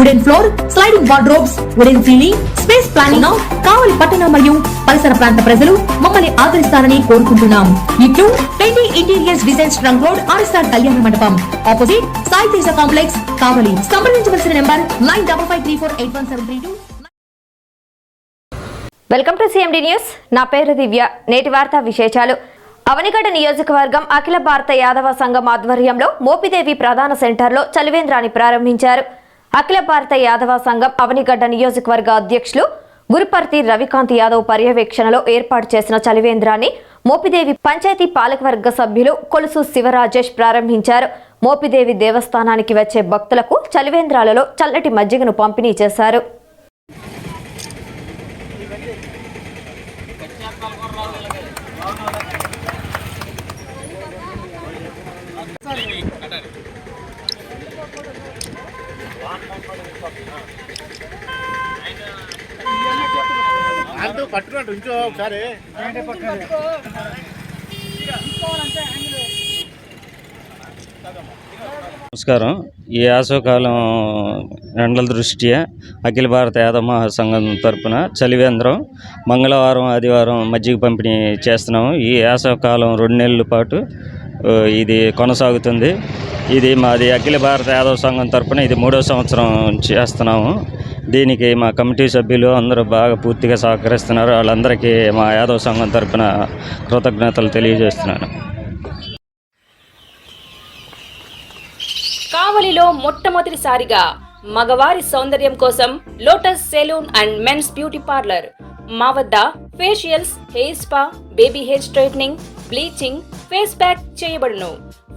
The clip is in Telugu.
wooden floor sliding wardrobes wooden ceiling space planning Kavali పట్టణ మరియు పరిసర ప్రాంత ప్రజలు మమ్మల్ని ఆదరిస్తారని కోరుకుంటున్నాం. ఇట్లు Pendi interiors designs trunk road RSR Kalyana Mandapam. Opposite Sai Teja complex Kavali. సంప్రదించవలసిన number nine double five three four eight one seven three two. Welcome to CMD news. నా పేరు దివ్య. నేటి వార్తా విశేషాలు. అవనిగడ నియోజకవర్గం అఖిల భారత యాదవ సంఘం ఆధ్వర్యంలో మోపిదేవి ప్రధాన సెంటర్లో చలివేంద్రాన్ని ప్రారంభించారు. అఖిల భారత యాదవ సంఘం అవనిగడ్డ నియోజకవర్గ అధ్యక్షులు గురుపర్తి రవికాంత్ యాదవ్ పర్యవేక్షణలో ఏర్పాటు చేసిన చలివేంద్రాన్ని మోపిదేవి పంచాయతీ పాలకవర్గ సభ్యులు కొలుసు శివరాజేష్ ప్రారంభించారు. మోపిదేవి దేవస్థానానికి వచ్చే భక్తులకు చలివేంద్రాలలో చల్లటి మజ్జిగను పంపిణీ చేశారు. అంటూ పట్టుకున్నట్టు ఉంచో ఒకసారి. నమస్కారం. ఈ యాసవకాలం ఎండల దృష్ట్యా అఖిల భారత యాదవ సంఘం తరపున చలివేంద్రం మంగళవారం ఆదివారం మజ్జిగ పంపిణీ చేస్తున్నాము. ఈ యాసవకాలం రెండు నెలల పాటు ఇది కొనసాగుతుంది. ఇది మాది అఖిల భారత యాదవ సంఘం తరపున ఇది మూడో సంవత్సరం చేస్తున్నాము. దీనికి మా కమిటీ సభ్యులు అందరూ బాగా పూర్తిగా సహకరిస్తున్నారు. వాళ్ళందరికీ మా యాదవ సంఘం తరపున కృతజ్ఞతలు తెలియజేస్తున్నాను. కావలిలో మొట్టమొదటిసారిగా మగవారి సౌందర్యం కోసం lotus salon and men's beauty parlour. మా వద్ద facials hair spa baby hair straightening bleaching face pack చేయబడును.